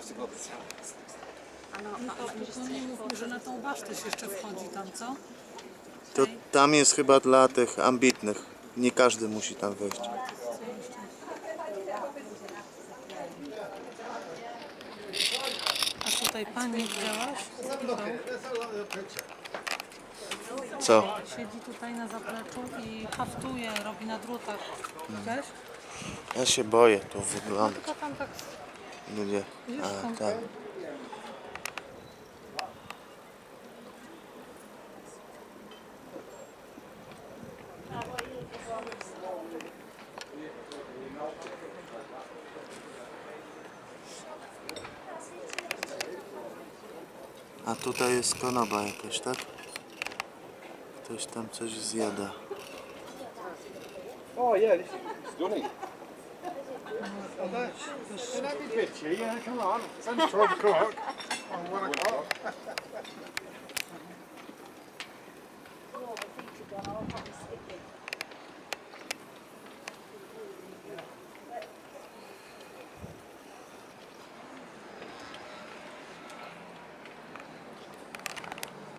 Tylko nie mówmy, że na tą basztę się jeszcze wchodzi tam, co? To tam jest chyba dla tych ambitnych. Nie każdy musi tam wejść. A tutaj pani widziałaś? Co? Siedzi tutaj na zapleczu i haftuje, robi na drutach. Widziałeś? Ja się boję tu wygląda. Tylko tam tak Ludzie. A, tak. A tutaj jest konoba jakaś, tak? Ktoś tam coś zjada. Oh yeah, this There's, there's, be an picture, yeah, come on. It's on Trump Cook.